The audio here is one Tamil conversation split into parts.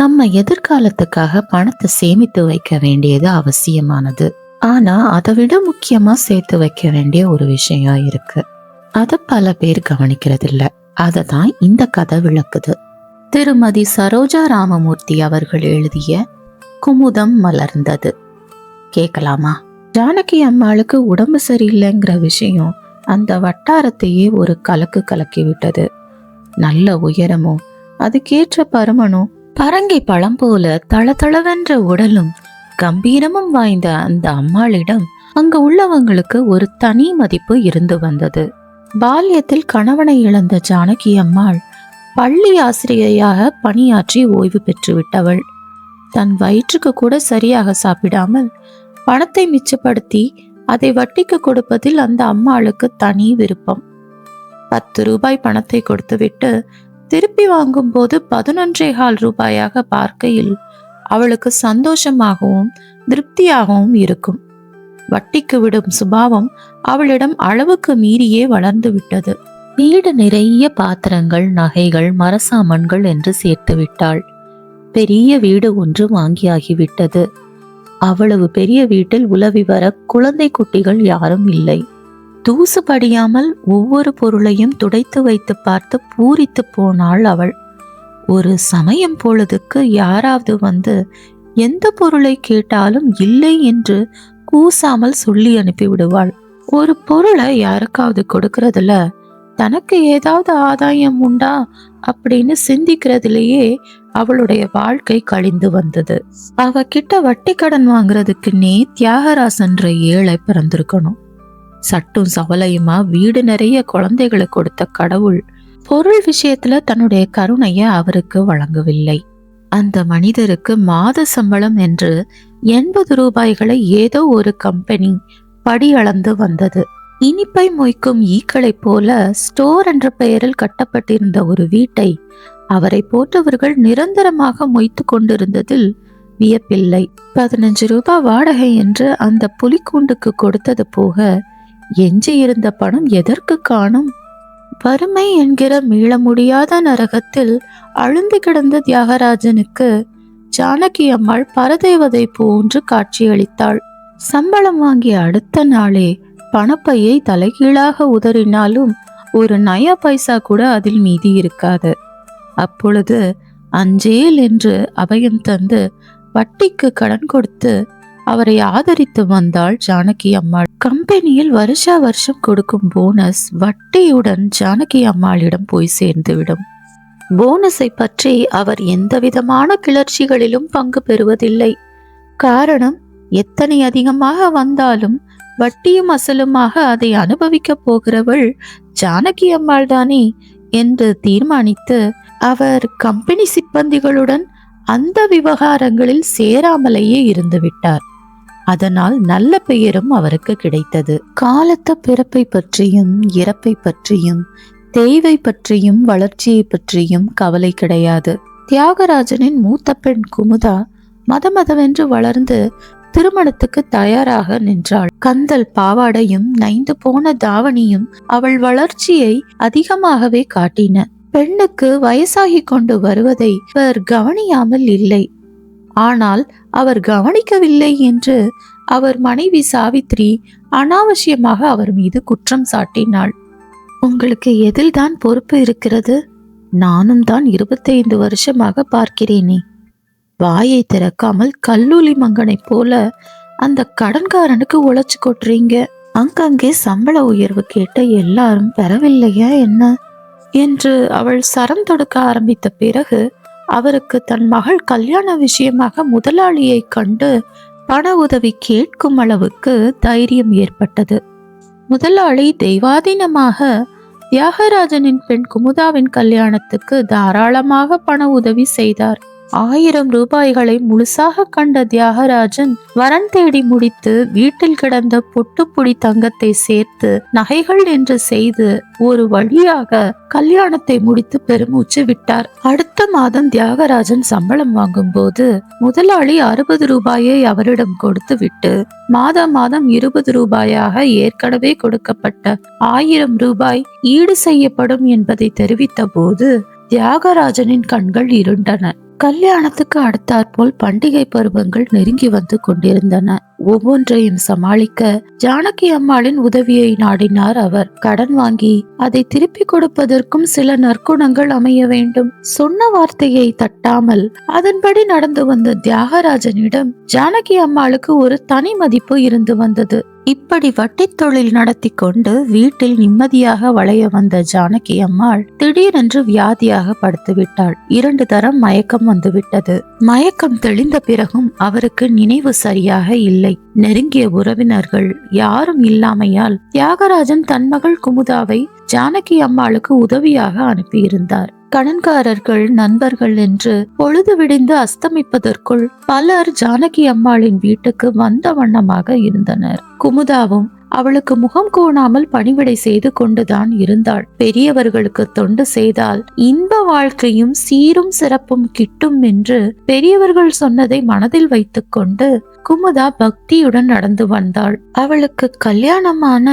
நம்ம எதிர்காலத்துக்காக பணத்தை சேமித்து வைக்க வேண்டியது அவசியமானது. ஆனா அதை விட முக்கியமா சேர்த்து வைக்க வேண்டிய ஒரு விஷயம் இருக்கு. அத பல பேர் கவனிக்கிறது இல்ல அதை தான் இந்த கதை விளக்குது. திருமதி சரோஜா ராமமூர்த்தி அவர்கள் எழுதிய குமுதம் மலர்ந்தது. கேட்கலாமா? ஜானகி அம்மாளுக்கு உடம்பு சரியில்லைங்கிற விஷயம் அந்த வட்டாரத்தையே ஒரு கலக்கு கலக்கி விட்டது. நல்ல உயரமும் அதுக்கேற்ற பருமனும் பரங்கி பழம் போல தளதளவென்ற உடலும் கம்பீரமும் வாய்ந்த அந்த அம்மாளிடம் அங்கு உள்ளவங்களுக்கு ஒரு தனி மதிப்பு இருந்து வந்தது. பால்யத்தில் கணவனை இழந்த ஜானகி அம்மாள் பள்ளி ஆசிரியையாக பணியாற்றி ஓய்வு பெற்று விட்டவள். தன் வயிற்றுக்கு கூட சரியாக சாப்பிடாமல் பணத்தை மிச்சப்படுத்தி அதை வட்டிக்கு கொடுப்பதில் அந்த அம்மாளுக்கு தனி விருப்பம். பத்து ரூபாய் பணத்தை கொடுத்துவிட்டு திருப்பி வாங்கும் போது கால் ரூபாயாக பார்க்கையில் அவளுக்கு சந்தோஷமாகவும் திருப்தியாகவும் இருக்கும். வட்டிக்கு விடும் சுபாவம் அவளிடம் அளவுக்கு மீறியே வளர்ந்து விட்டது. வீடு நிறைய பாத்திரங்கள் நகைகள் மரசாமன்கள் என்று சேர்த்து விட்டாள். பெரிய வீடு ஒன்று வாங்கியாகிவிட்டது அவ்வளவு பெரிய வீட்டில் உலவி வர குழந்தை குட்டிகள் யாரும் இல்லை. தூசு படியாமல் ஒவ்வொரு பொருளையும் துடைத்து வைத்து பார்த்து பூரித்து போனாள் அவள். ஒரு சமயம் பொழுதுக்கு யாராவது வந்து எந்த பொருளை கேட்டாலும் இல்லை என்று கூசாமல் சொல்லி அனுப்பி விடுவாள். ஒரு பொருளை யாருக்காவது கொடுக்கறதுல தனக்கு ஏதாவது ஆதாயம் உண்டா? அப்படின்னு சிந்திக்கிறதுலேயே அவளுடைய வாழ்க்கை கழிந்து வந்தது. அவகிட்ட வட்டி கடன் வாங்குறதுக்குன்னே தியாகராசன்ற ஏழை பிறந்திருக்கணும். சட்டும் சவலையுமா வீடு நிறைய குழந்தைகளை கொடுத்த கடவுள். பொருள் விஷயத்துல தன்னுடைய கருணைய அவருக்கு வழங்கவில்லை. அந்த மனிதருக்கு மாத சம்பளம் என்று எண்பது ரூபாய்களை ஏதோ ஒரு கம்பெனி படியளந்து வந்தது. இனிப்பை மொய்க்கும் ஈக்களைப் போல ஸ்டோர் என்ற பெயரில் கட்டப்பட்டிருந்த ஒரு வீட்டை அவரை போன்றவர்கள் நிரந்தரமாக மொய்த்து கொண்டிருந்ததில் வியப்பில்லை. பதினஞ்சு ரூபாய் வாடகை என்று அந்த புலிக்கூண்டுக்கு கொடுத்தது போக எஞ்சியிருந்த பணம் எதற்கு காணும்? வறுமை என்கிற மீள முடியாத நரகத்தில் அழுந்து கிடந்த தியாகராஜனுக்கு ஜானகி அம்மாள் பரதேவதை போன்று காட்சியளித்தாள். சம்பளம் வாங்கிய அடுத்த நாளே பணப்பையை தலைகீழாக உதறினாலும் ஒரு நய பைசா கூட அதில் மீதி இருக்காது. அப்பொழுது அஞ்சேல் என்று அபயம் தந்து வட்டிக்கு கடன் கொடுத்து அவரை ஆதரித்து வந்தாள் ஜானகி அம்மாள். கம்பெனியில் வருஷா வருஷம் கொடுக்கும் போனஸ் வட்டியுடன் ஜானகி அம்மாளிடம் போய் சேர்ந்துவிடும். போனஸை பற்றி அவர் எந்தவிதமான கிளர்ச்சிகளிலும் பங்கு பெறுவதில்லை. காரணம் எத்தனை அதிகமாக வந்தாலும் வட்டியும் அசலுமாக அதை அனுபவிக்கப் போகிறவள் ஜானகி அம்மாள் தானே என்று தீர்மானித்து அவர் கம்பெனி சிப்பந்திகளுடன் அந்த விவகாரங்களில் சேராமலேயே இருந்துவிட்டார் அதனால் நல்ல பெயரும் அவருக்கு கிடைத்தது. காலத்த பிறப்பை பற்றியும் இறப்பை பற்றியும் தேவை பற்றியும் வளர்ச்சியை பற்றியும் கவலை கிடையாது. தியாகராஜனின் மூத்த பெண் குமுதா மதமதவென்று வளர்ந்து திருமணத்துக்கு தயாராக நின்றாள். கந்தல் பாவாடையும் நைந்து போன தாவணியும் அவள் வளர்ச்சியை அதிகமாகவே காட்டின. பெண்ணுக்கு வயசாகி கொண்டு வருவதை இவர் கவனியாமல் இல்லை. ஆனால் அவர் கவனிக்கவில்லை என்று அவர் மனைவி சாவித்ரி அனாவசியமாக அவர் மீது குற்றம் சாட்டினாள். உங்களுக்கு எதில்தான் பொறுப்பு இருக்கிறது? நானும் தான் இருபத்தைந்து வருஷமாக பார்க்கிறேனே. வாயை திறக்காமல் கல்லூலி மங்கனைப் போல அந்த கடன்காரனுக்கு உழைச்சு கொட்டுறீங்க. அங்கங்கே சம்பள உயர்வு கேட்ட எல்லாரும் பெறவில்லையா என்ன? என்று அவள் சரம் தொடுக்க ஆரம்பித்த பிறகு அவருக்கு தன் மகள் கல்யாண விஷயமாக முதலாளியை கண்டு பண உதவி கேட்கும் அளவுக்கு தைரியம் ஏற்பட்டது. முதலாளி தெய்வாதீனமாக தியாகராஜனின் பெண் குமுதாவின் கல்யாணத்துக்கு தாராளமாக பண உதவி செய்தார். ஆயிரம் ரூபாய்களை முழுசாக கண்ட தியாகராஜன் வரன் தேடி முடித்து வீட்டில் கிடந்த பொட்டுப்புடி தங்கத்தை சேர்த்து நகைகள் என்று செய்து ஒரு வழியாக கல்யாணத்தை முடித்து பெருமூச்சு விட்டார். அடுத்த மாதம் தியாகராஜன் சம்பளம் வாங்கும் போது முதலாளி அறுபது ரூபாயை அவரிடம் கொடுத்து விட்டு மாதம் மாதம் இருபது ரூபாயாக ஏற்கனவே கொடுக்கப்பட்ட ஆயிரம் ரூபாய் ஈடு செய்யப்படும் என்பதை தெரிவித்த போது தியாகராஜனின் கண்கள் இருண்டன. கல்யாணத்துக்கு அடுத்தாற்போல் பண்டிகை பருவங்கள் நெருங்கி வந்து கொண்டிருந்தன. ஒவ்வொன்றையும் சமாளிக்க ஜானகி அம்மாளின் உதவியை நாடினார் அவர். கடன் வாங்கி அதை திருப்பி கொடுப்பதற்கும் சில நற்குணங்கள் அமைய வேண்டும். சொன்ன வார்த்தையை தட்டாமல் அதன்படி நடந்து வந்த தியாகராஜனிடம் ஜானகி அம்மாளுக்கு ஒரு தனி மதிப்பு இருந்து வந்தது. இப்படி வட்டித் தொழில் நடத்தி கொண்டு வீட்டில் நிம்மதியாக வளைய வந்த ஜானகி அம்மாள் திடீரென்று வியாதியாக படுத்துவிட்டாள். இரண்டு தரம் மயக்கம் வந்துவிட்டது. மயக்கம் தெளிந்த பிறகும் அவருக்கு நினைவு சரியாக இல்லை. நெருங்கிய உறவினர்கள் யாரும் இல்லாமையால் தியாகராஜன் தன் மகள் குமுதாவை ஜானகி அம்மாளுக்கு உதவியாக அனுப்பியிருந்தார். கடன்காரர்கள் நண்பர்கள் என்று பொழுது விடிந்து அஸ்தமிப்பதற்குள் பலர் ஜானகி அம்மாளின் வீட்டுக்கு வந்த வண்ணமாக இருந்தனர். குமுதாவும் அவளுக்கு முகம் கோணாமல் பணிவிடை செய்து கொண்டுதான் இருந்தாள். பெரியவர்களுக்கு தொண்டு செய்தால் இன்ப வாழ்க்கையும் சீரும் சிறப்பும் கிட்டும் என்று பெரியவர்கள் சொன்னதை மனதில் வைத்துக்கொண்டு குமுதா பக்தியுடன் நடந்து வந்தாள். அவளுக்கு கல்யாணமான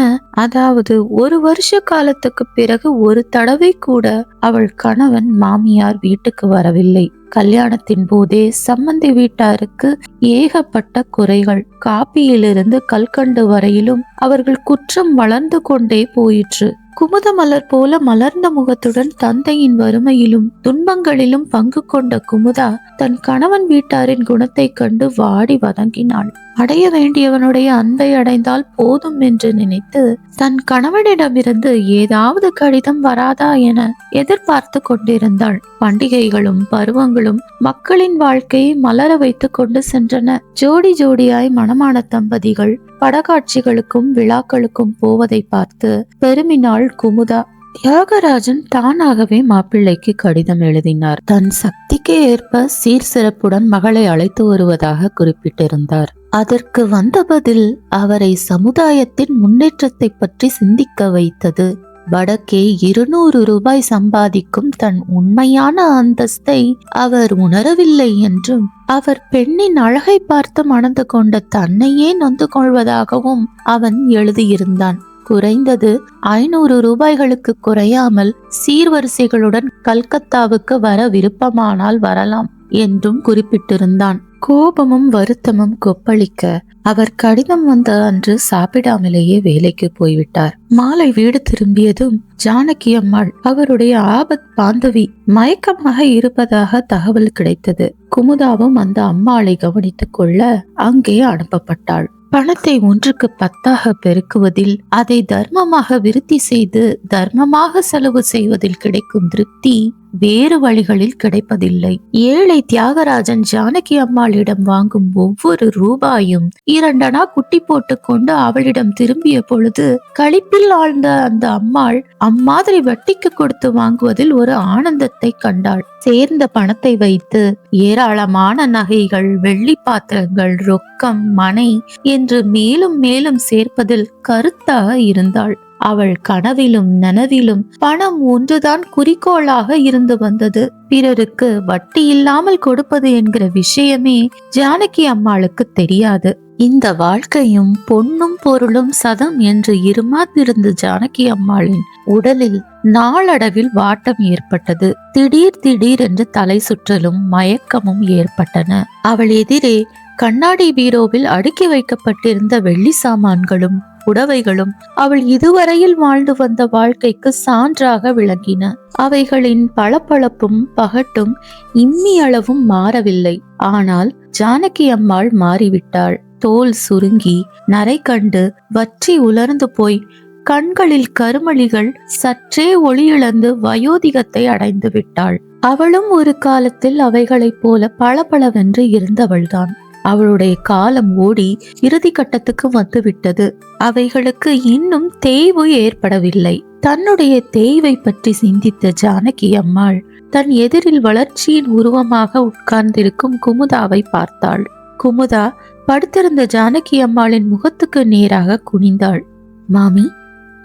அதாவது ஒரு வருஷ காலத்துக்கு பிறகு ஒரு தடவை கூட அவள் கணவன் மாமியார் வீட்டுக்கு வரவில்லை. கல்யாணத்தின் போதே சம்மந்தி வீட்டாருக்கு ஏகப்பட்ட குறைகள். காப்பியிலிருந்து கல்கண்டு வரையிலும் அவர்கள் குற்றம் வளர்ந்து கொண்டே போயிற்று. குமுத மலர் போல மலர்ந்த முகத்துடன் தந்தையின் வறுமையிலும் துன்பங்களிலும் பங்கு கொண்ட குமுதா தன் கணவன் வீட்டாரின் குணத்தைக் கண்டு வாடி வதங்கினாள். அடைய வேண்டியவனுடைய அன்பை அடைந்தால் போதும் என்று நினைத்து தன் கணவனிடமிருந்து ஏதாவது கடிதம் வராதா என எதிர்பார்த்து கொண்டிருந்தாள். பண்டிகைகளும் பருவங்களும் மக்களின் வாழ்க்கையை மலர வைத்து கொண்டு சென்றன. ஜோடி ஜோடியாய் மணமான தம்பதிகள் படகாட்சிகளுக்கும் விழாக்களுக்கும் போவதை பார்த்து பெருமினாள் குமுதா தியாகராஜன் தானாகவே மாப்பிள்ளைக்கு கடிதம் எழுதினார். தன் சக்திக்கு ஏற்ப சீர் சிறப்புடன் மகளை அழைத்து வருவதாக குறிப்பிட்டிருந்தார். அதற்கு வந்த பதில் அவரை சமுதாயத்தின் முன்னேற்றத்தை பற்றி சிந்திக்க வைத்தது. வடக்கே இருநூறு ரூபாய் சம்பாதிக்கும் தன் உண்மையான அந்தஸ்தை அவர் உணரவில்லை என்றும் அவர் பெண்ணின் அழகை பார்த்து மணந்து கொண்ட தன்னையே நொந்து கொள்வதாகவும் அவன் எழுதியிருந்தான். குறைந்தது ஐநூறு ரூபாய்களுக்கு குறையாமல் சீர்வரிசைகளுடன் கல்கத்தாவுக்கு வர விருப்பமானால் வரலாம் என்றும் குறிப்பிட்டிருந்தான். கோபமும் வருத்தமும் கொப்பளிக்க அவர் கடிதம் வந்த அன்று சாப்பிடாமலேயே வேலைக்கு போய்விட்டார். மாலை வீடு திரும்பியதும் ஜானகி அம்மாள் அவருடைய ஆபத் பாந்தவி மயக்கமாக இருப்பதாக தகவல் கிடைத்தது. குமுதாவும் அந்த அம்மாளை கவனித்துக் கொள்ள அங்கே அனுப்பப்பட்டாள். பணத்தை ஒன்றுக்கு பத்தாக பெருக்குவதில் அதை தர்மமாக விருத்தி செய்து தர்மமாக செலவு செய்வதில் கிடைக்கும் திருப்தி வேறு வழிகளில் கிடைப்பதில்லை. ஏழை தியாகராஜன் ஜானகி அம்மாளிடம் வாங்கும் ஒவ்வொரு ரூபாயும் இரண்டனா குட்டி போட்டுக்கொண்டு அவளிடம் திரும்பிய பொழுது களிப்பில் ஆழ்ந்த அந்த அம்மாள் அம்மாதிரி வட்டிக்கு கொடுத்து வாங்குவதில் ஒரு ஆனந்தத்தை கண்டாள். சேர்ந்த பணத்தை வைத்து ஏராளமான நகைகள் வெள்ளி பாத்திரங்கள் ரொக்கம் மனை என்று மேலும் மேலும் சேர்ப்பதில் கருத்தாக இருந்தாள். அவள் கனவிலும் நனவிலும் பணம் ஒன்றுதான் குறிக்கோளாக இருந்து வந்தது. பிறருக்கு வட்டி இல்லாமல் கொடுப்பது என்கிற விஷயமே ஜானகி அம்மாளுக்கு தெரியாது. இந்த வாழ்க்கையும் பொன்னும் பொருளும் சதம் என்று இருமாத்திருந்த ஜானகி அம்மாளின் உடலில் நாளடைவில் வாட்டம் ஏற்பட்டது. திடீர் திடீர் என்று தலை சுற்றலும் மயக்கமும் ஏற்பட்டன. அவள் எதிரே கண்ணாடி பீரோவில் அடுக்கி வைக்கப்பட்டிருந்த வெள்ளி சாமான்களும் புடவைகளும் அவள் இதுவரையில் வாழ்ந்து வந்த வாழ்க்கைக்கு சான்றாக விளங்கின. அவைகளின் பளபளப்பும் பகட்டும் இம்மி அளவும் மாறவில்லை. ஆனால் ஜானகி அம்மாள் மாறிவிட்டாள். தோல் சுருங்கி நரை கண்டு வற்றி உலர்ந்து போய் கண்களில் கருமளிகள் சற்றே ஒளியிழந்து வயோதிகத்தை அடைந்து விட்டாள். அவளும் ஒரு காலத்தில் அவைகளைப் போல பளபளவென்று இருந்தவள்தான். அவளுடைய காலம் ஓடி இறுதி கட்டத்துக்கு வந்துவிட்டது. அவைகளுக்கு இன்னும் தேய்வு ஏற்படவில்லை. தன்னுடைய தேய்வை பற்றி சிந்தித்த ஜானகி அம்மாள் தன் எதிரில் வளர்ச்சியின் உருவமாக உட்கார்ந்திருக்கும் குமுதாவை பார்த்தாள். குமுதா படுத்திருந்த ஜானகி அம்மாளின் முகத்துக்கு நேராக குனிந்தாள். மாமி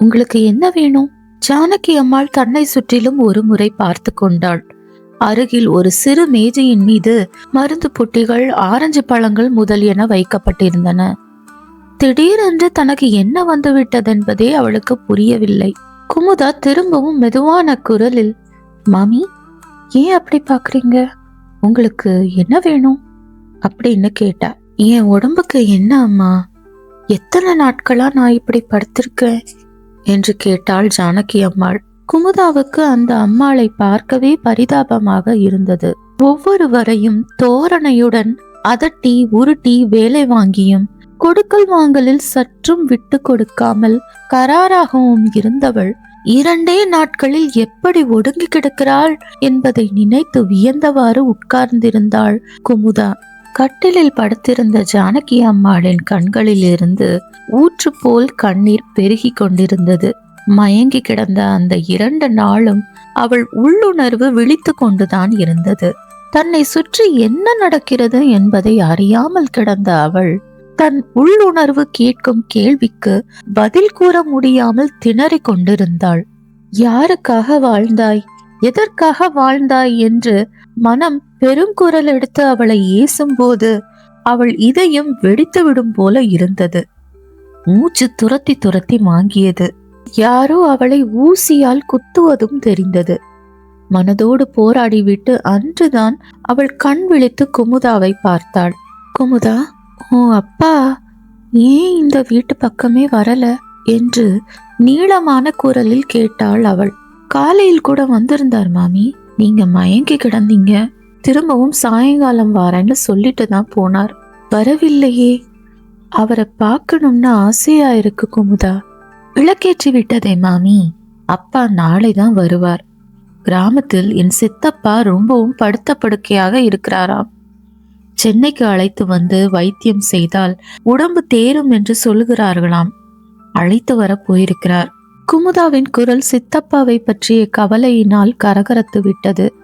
உங்களுக்கு என்ன வேணும்? ஜானகி அம்மாள் தன்னை சுற்றிலும் ஒரு முறை பார்த்து கொண்டாள். அருகில் ஒரு சிறு மேஜையின் மீது மருந்து புட்டிகள் ஆரஞ்சு பழங்கள் முதலியன வைக்கப்பட்டிருந்தன. திடீரென்று தனக்கு என்ன வந்துவிட்டதென்பதே அவளுக்கு புரியவில்லை. குமுதா திரும்பவும் மெதுவான குரலில் மாமி ஏன் அப்படி பாக்குறீங்க உங்களுக்கு என்ன வேணும்? அப்படின்னு கேட்டா என் உடம்புக்கு என்ன அம்மா? எத்தனை நாட்களா நான் இப்படி படுத்திருக்கேன்? என்று கேட்டாள் ஜானகி அம்மாள். குமுதாவுக்கு அந்த அம்மாளை பார்க்கவே பரிதாபமாக இருந்தது. ஒவ்வொருவரையும் தோரணையுடன் அதட்டி உருட்டி வேலை வாங்கியும் கொடுக்கல் வாங்கலில் சற்றும் விட்டு கொடுக்காமல் கராராகவும் இருந்தவள் இரண்டே நாட்களில் எப்படி ஒடுங்கி கிடக்கிறாள்? என்பதை நினைத்து வியந்தவாறு உட்கார்ந்திருந்தாள் குமுதா. கட்டிலில் படுத்திருந்த ஜானகி அம்மாளின் கண்களில் இருந்து ஊற்று போல் கண்ணீர் பெருகி கொண்டிருந்தது. மயங்கி கிடந்த அந்த இரண்டு நாளும் அவள் உள்ளுணர்வு விழித்து கொண்டுதான் இருந்தது. தன்னை சுற்றி என்ன நடக்கிறது என்பதை அறியாமல் கிடந்த அவள் தன் உள்ளுணர்வு கேட்கும் கேள்விக்கு பதில் கூற முடியாமல் திணறிக் கொண்டிருந்தாள். யாருக்காக வாழ்ந்தாய்? எதற்காக வாழ்ந்தாய்? என்று மனம் பெருங்குரல் எடுத்து அவளை ஏசும்போது அவள் இதயம் வெடித்து விடும் போல இருந்தது. மூச்சு துரத்தி துரத்தி வாங்கியது யாரோ அவளை ஊசியால் குத்துவதும் தெரிந்தது. மனதோடு போராடிவிட்டு அன்றுதான் அவள் கண் விழித்து குமுதாவை பார்த்தாள். குமுதா ஓ அப்பா ஏன் இந்த வீட்டு பக்கமே வரல? என்று நீளமான குரலில் கேட்டாள் அவள். காலையில் கூட வந்திருந்தார் மாமி. நீங்க மயங்கி கிடந்தீங்க. திரும்பவும் சாயங்காலம் வாரேன்னு சொல்லிட்டு தான் போனார். வரவில்லையே. அவரை பார்க்கணும்னு ஆசையா இருக்கு குமுதா. விளக்கேற்றி விட்டதே மாமி. அப்பா நாளை தான் வருவார். கிராமத்தில் என் சித்தப்பா ரொம்பவும் படுத்த படுக்கையாக இருக்கிறாராம். சென்னைக்கு அழைத்து வந்து வைத்தியம் செய்தால் உடம்பு தேரும் என்று சொல்லுகிறார்களாம். அழைத்து வர போயிருக்கிறார். குமுதாவின் குரல் சித்தப்பாவை பற்றிய கவலையினால் கரகரத்து விட்டது.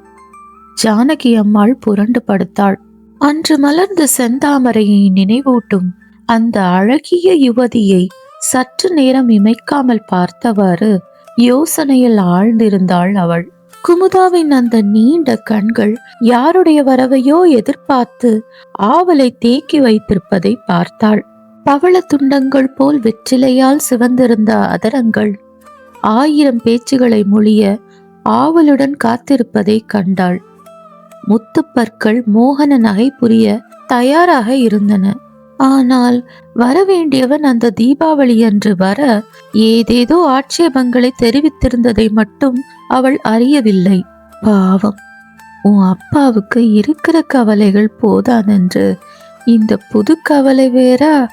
ஜானகி அம்மாள் புரண்டு படுத்தாள். அன்று மலர்ந்த செந்தாமரையை நினைவூட்டும் அந்த அழகிய யுவதியை சற்று நேரம் இமைக்காமல் பார்த்தவாறு யோசனையில் ஆழ்ந்திருந்தாள் அவள். குமுதாவின் அந்த நீண்ட கண்கள் யாருடைய வரவையோ எதிர்பார்த்து ஆவலை தேக்கி வைத்திருப்பதை பார்த்தாள். பவள துண்டங்கள் போல் வெற்றிலையால் சிவந்திருந்த அதரங்கள் ஆயிரம் பேச்சுகளை மொழிய ஆவலுடன் காத்திருப்பதை கண்டாள். முத்துப்பற்கள் மோகன நகை புரிய தயாராக இருந்தன. ஆனால் வரவேண்டியவன் அந்த தீபாவளி அன்று வர ஏதேதோ ஆட்சேபங்களை தெரிவித்திருந்ததை மட்டும் அவள் அறியவில்லை. பாவம். உன் அப்பாவுக்கு இருக்கிற கவலைகள் போதாதென்று இந்த புது கவலை வேறா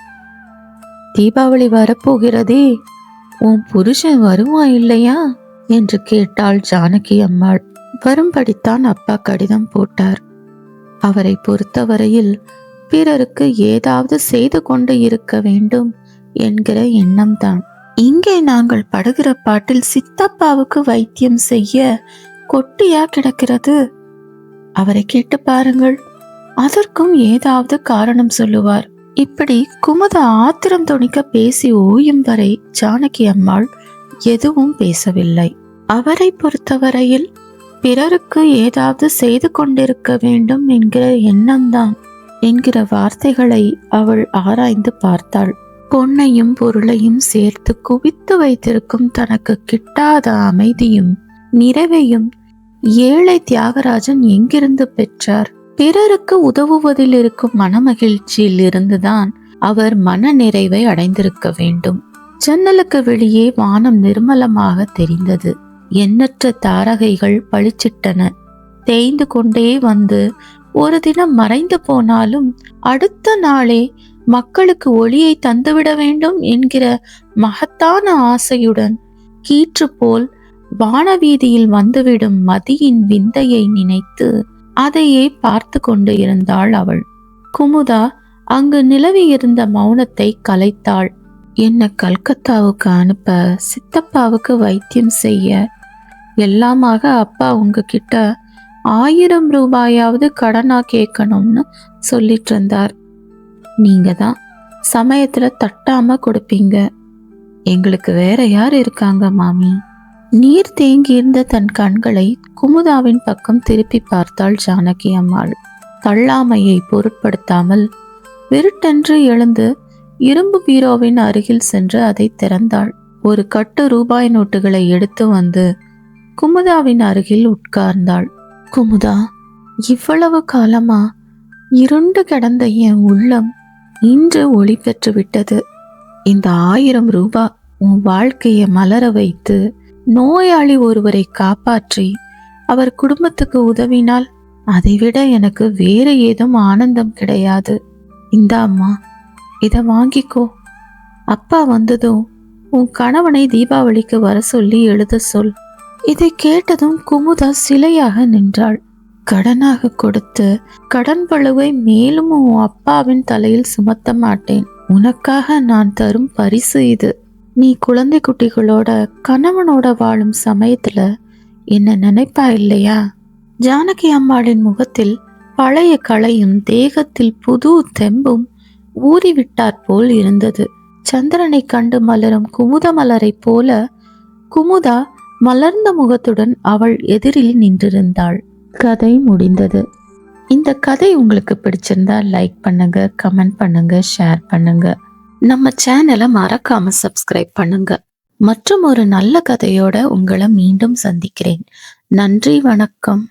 தீபாவளி வரப்போகிறதே. உன் புருஷன் வருவான் இல்லையா? என்று கேட்டாள் ஜானகி அம்மாள். வரும்படித்தான் அப்பா கடிதம் போட்டார். அவரை பொறுத்தவரையில் பிறருக்கு ஏதாவது செய்து கொண்டு இருக்க வேண்டும் என்கிற எண்ணம்தான். இங்கே நாங்கள் படுகிற பாட்டில் சித்தப்பாவுக்கு வைத்தியம் செய்ய கொட்டியா கிடக்கிறது? அவரை கேட்டு பாருங்கள். அதற்கும் ஏதாவது காரணம் சொல்லுவார். இப்படி குமுத ஆத்திரம் துணிக்க பேசி ஓயும் வரை ஜானகி அம்மாள் எதுவும் பேசவில்லை. அவரை பொறுத்தவரையில் பிறருக்கு ஏதாவது செய்து கொண்டிருக்க வேண்டும் என்கிற எண்ணம்தான். என்கிற வார்த்தைகளை அவள் ஆராய்ந்து பார்த்தாள். பொன்னையும் பொருளையும் சேர்த்து குவித்து வைத்திருக்கும் தனக்கு கிட்டாத அமைதியும் நிறைவையும் ஏழை தியாகராஜன் எங்கிருந்து பெற்றார்? பிறருக்கு உதவுவதில் இருக்கும் மனமகிழ்ச்சியில் இருந்துதான் அவர் மன நிறைவை அடைந்திருக்க வேண்டும். ஜன்னலுக்கு வெளியே வானம் நிர்மலமாக தெரிந்தது. எண்ணற்ற தாரகைகள் பளிச்சிட்டன. தேய்ந்து கொண்டே வந்து ஒரு தினம் மறைந்து போனாலும் அடுத்த நாளே மக்களுக்கு ஒளியை தந்துவிட வேண்டும் என்கிற மகத்தான ஆசையுடன் கீற்று போல் வானவீதியில் வந்துவிடும் மதியின் விந்தையை நினைத்து அதையே பார்த்து கொண்டு இருந்தாள் அவள். குமுதா அங்கு நிலவி இருந்த மௌனத்தை கலைத்தாள். என்ன கல்கத்தாவுக்கு அனுப்ப சித்தப்பாவுக்கு வைத்தியம் செய்ய? எல்லாமாக அப்பா உங்ககிட்ட ஆயிரம் ரூபாயாவது கடனா கேட்கணும்னு சொல்லிட்டு இருந்தார் நீங்க தான் சமயத்துல தட்டாம கொடுப்பீங்க. எங்களுக்கு வேற யார் இருக்காங்க மாமி? நீர் தேங்கியிருந்த தன் கண்களை குமுதாவின் பக்கம் திருப்பி பார்த்தாள் ஜானகி அம்மாள். தள்ளாமையை பொருட்படுத்தாமல் விருட்டென்று எழுந்து இரும்பு பீரோவின் அருகில் சென்று அதை திறந்தாள். ஒரு கட்டு ரூபாய் நோட்டுகளை எடுத்து வந்து குமுதாவின் அருகில் உட்கார்ந்தாள். குமுதா இவ்வளவு காலமா இருண்டு கிடந்த என் உள்ளம் இன்று ஒளி பெற்று விட்டது. இந்த ஆயிரம் ரூபாய் உன் வாழ்க்கையை மலர வைத்து நோயாளி ஒருவரை காப்பாற்றி அவர் குடும்பத்துக்கு உதவினால் அதைவிட எனக்கு வேறு ஏதும் ஆனந்தம் கிடையாது. இந்த அம்மா இதை வாங்கிக்கோ. அப்பா வந்ததும் உன் கணவனை தீபாவளிக்கு வர சொல்லி எழுத சொல். இதை கேட்டதும் குமுதா சிலையாக நின்றாள். கடனாக கொடுத்து கடன் பழுவை மேலும் உன் அப்பாவின் தலையில் சுமத்த மாட்டேன். உனக்காக நான் தரும் பரிசு இது. நீ குழந்தை குட்டிகளோட கணவனோட வாழும் சமயத்துல என்ன நினைப்பா இல்லையா? ஜானகி அம்மாளின் முகத்தில் பழைய களையும் தேகத்தில் புது தெம்பும் ஊறிவிட்டாற் போல் இருந்தது. சந்திரனை கண்டு மலரும் குமுத மலரைப் போல குமுதா மலர்ந்த முகத்துடன் அவள் எதிரில் நின்றிருந்தாள். கதை முடிந்தது. இந்த கதை உங்களுக்கு பிடிச்சிருந்தா லைக் பண்ணுங்க கமெண்ட் பண்ணுங்க ஷேர் பண்ணுங்க. நம்ம சேனலை மறக்காம சப்ஸ்கிரைப் பண்ணுங்க. மற்றும் ஒரு நல்ல கதையோட உங்களை மீண்டும் சந்திக்கிறேன். நன்றி வணக்கம்.